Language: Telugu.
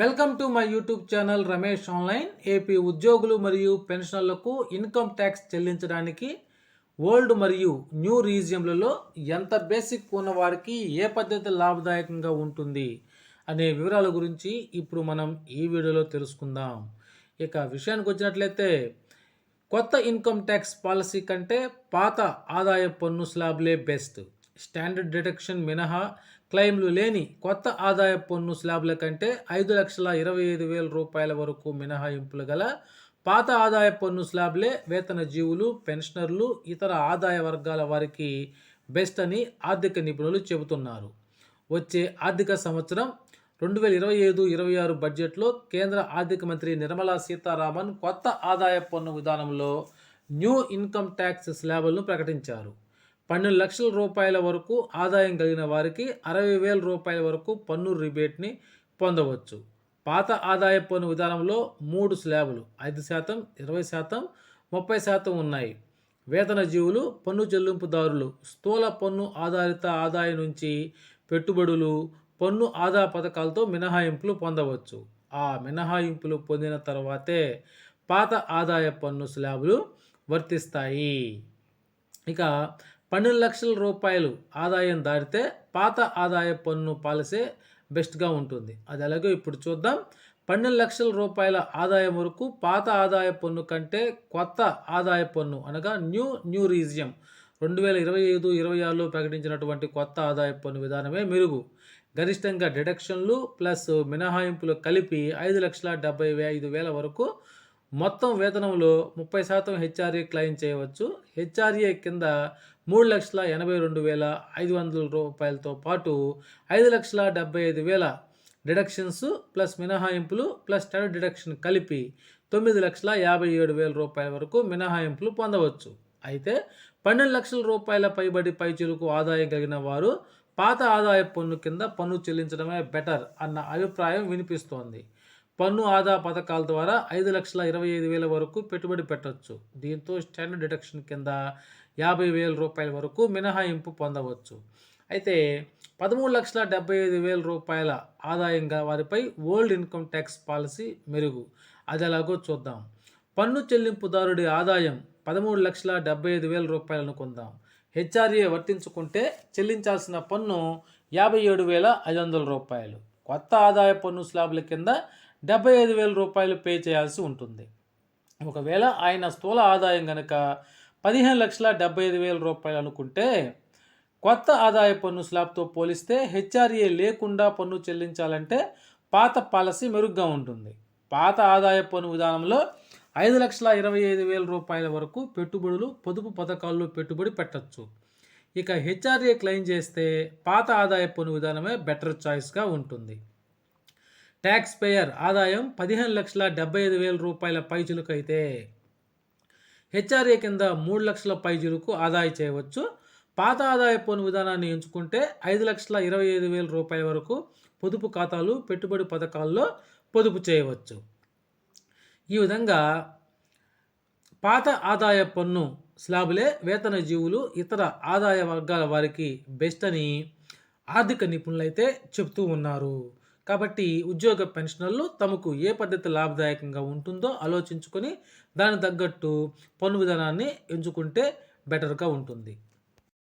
Welcome to my YouTube channel Ramesh online. AP ఉద్యోగులు మరియు పెన్షనర్లకు ఇన్కమ్ ట్యాక్స్ చెల్లించడానికి ఓల్డ్ మరియు న్యూ రీజియంలలో ఎంత బేసిక్ ఉన్న వారికి ఏ పద్ధతి లాభదాయకంగా ఉంటుంది అనే వివరాల గురించి ఇప్పుడు మనం ఈ వీడియోలో తెలుసుకుందాం. ఇక విషయానికి వచ్చినట్లయితే కొత్త ఇన్కమ్ ట్యాక్స్ పాలసీ కంటే పాత ఆదాయ పన్ను స్లాబ్లే బెస్ట్. స్టాండర్డ్ డిడక్షన్ మినహా క్లెయిమ్లు లేని కొత్త ఆదాయ పన్ను స్లాబ్ల కంటే ఐదు లక్షల ఇరవై ఐదు వేల రూపాయల వరకు మినహాయింపులు గల పాత ఆదాయ పన్ను స్లాబ్లే వేతన జీవులు పెన్షనర్లు ఇతర ఆదాయ వర్గాల వారికి బెస్ట్ అని ఆర్థిక నిపుణులు చెబుతున్నారు. వచ్చే ఆర్థిక సంవత్సరం రెండు వేల ఇరవై ఐదు ఇరవై ఆరు బడ్జెట్లో కేంద్ర ఆర్థిక మంత్రి నిర్మలా సీతారామన్ కొత్త ఆదాయ పన్ను విధానంలో న్యూ ఇన్కమ్ ట్యాక్స్ స్లాబులను ప్రకటించారు. పన్నెండు లక్షల రూపాయల వరకు ఆదాయం కలిగిన వారికి అరవై వేల రూపాయల వరకు పన్ను రిబేట్ని పొందవచ్చు. పాత ఆదాయ పన్ను విధానంలో మూడు స్లాబులు ఐదు శాతం ఇరవై శాతం ముప్పై శాతం ఉన్నాయి. వేతన జీవులు పన్ను చెల్లింపుదారులు స్థూల పన్ను ఆధారిత ఆదాయం నుంచి పెట్టుబడులు పన్ను ఆదా పథకాలతో మినహాయింపులు పొందవచ్చు. ఆ మినహాయింపులు పొందిన తర్వాతే పాత ఆదాయ పన్ను స్లాబులు వర్తిస్తాయి. ఇక పన్నెండు లక్షల రూపాయలు ఆదాయం దాటితే పాత ఆదాయ పన్ను పాలసీ బెస్ట్గా ఉంటుంది. అది అలాగే ఇప్పుడు చూద్దాం. పన్నెండు లక్షల రూపాయల ఆదాయం వరకు పాత ఆదాయ పన్ను కంటే కొత్త ఆదాయ పన్ను అనగా న్యూ న్యూ రీజియం రెండు వేల ఇరవై ఐదు ఇరవై ఆరులో ప్రకటించినటువంటి కొత్త ఆదాయ పన్ను విధానమే మెరుగు. గరిష్టంగా డిడక్షన్లు ప్లస్ మినహాయింపులు కలిపి ఐదు లక్షల డెబ్బై ఐదు వేల వరకు మొత్తం వేతనంలో ముప్పై శాతం హెచ్ఆర్ఏ క్లెయిమ్ చేయవచ్చు. హెచ్ఆర్ఏ కింద మూడు లక్షల ఎనభై రెండు వేల ఐదు వందల రూపాయలతో పాటు ఐదు లక్షల డెబ్బై ఐదు వేల డిడక్షన్స్ ప్లస్ మినహాయింపులు ప్లస్ స్టాండర్డ్ డిడక్షన్ కలిపి తొమ్మిది లక్షల యాభై ఏడు వేల రూపాయల వరకు మినహాయింపులు పొందవచ్చు. అయితే పన్నెండు లక్షల రూపాయల పైబడి పైచులకు ఆదాయం కలిగిన వారు పాత ఆదాయ పన్ను కింద పన్ను చెల్లించడమే బెటర్ అన్న అభిప్రాయం వినిపిస్తోంది. పన్ను ఆదా పథకాల ద్వారా ఐదు లక్షల ఇరవై ఐదు వేల వరకు పెట్టుబడి పెట్టవచ్చు దీంతో స్టాండర్డ్ డిడక్షన్ కింద యాభై వేల రూపాయల వరకు మినహాయింపు పొందవచ్చు. అయితే పదమూడు లక్షల డెబ్బై ఐదు వేల రూపాయల ఆదాయంగా వారిపై ఓల్డ్ ఇన్కమ్ ట్యాక్స్ పాలసీ మెరుగు. అది ఎలాగో చూద్దాం. పన్ను చెల్లింపుదారుడి ఆదాయం పదమూడు లక్షల డెబ్బై ఐదు వేల రూపాయలు అనుకుందాం. హెచ్ఆర్ఏ వర్తించుకుంటే చెల్లించాల్సిన పన్ను యాభై ఏడు వేల ఐదు వందల రూపాయలు. కొత్త ఆదాయ పన్ను స్లాబ్ల కింద డెబ్బై ఐదు వేల రూపాయలు పే చేయాల్సి ఉంటుంది. ఒకవేళ ఆయన స్థూల ఆదాయం కనుక పదిహేను లక్షల డెబ్బై ఐదు వేల రూపాయలు అనుకుంటే కొత్త ఆదాయ పన్ను స్లాబ్తో పోలిస్తే హెచ్ఆర్ఏ లేకుండా పన్ను చెల్లించాలంటే పాత పాలసీ మెరుగ్గా ఉంటుంది. పాత ఆదాయ పన్ను విధానంలో ఐదు లక్షల ఇరవై ఐదు వేల రూపాయల వరకు పెట్టుబడులు పొదుపు పథకాల్లో పెట్టుబడి పెట్టచ్చు. ఇక హెచ్ఆర్ఏ క్లెయిమ్ చేస్తే పాత ఆదాయ పన్ను విధానమే బెటర్ చాయిస్గా ఉంటుంది. ట్యాక్స్ పేయర్ ఆదాయం పదిహేను లక్షల డెబ్బై ఐదు వేల రూపాయల పైచులకు అయితే హెచ్ఆర్ఏ కింద మూడు లక్షల పైచులకు ఆదాయ చేయవచ్చు. పాత ఆదాయ పన్ను విధానాన్ని ఎంచుకుంటే ఐదు లక్షల ఇరవై ఐదు వేల రూపాయల వరకు పొదుపు ఖాతాలు పెట్టుబడి పథకాల్లో పొదుపు చేయవచ్చు. ఈ విధంగా పాత ఆదాయ పన్ను స్లాబులే వేతన జీవులు ఇతర ఆదాయ వర్గాల వారికి బెస్ట్ అని ఆర్థిక నిపుణులైతే చెప్తూ ఉన్నారు. కాబట్టి ఉద్యోగ పెన్షనర్లు తమకు ఏ పద్ధతి లాభదాయకంగా ఉంటుందో ఆలోచించుకొని దానికి తగ్గట్టు పన్ను విధానాన్ని ఎంచుకుంటే బెటర్గా ఉంటుంది.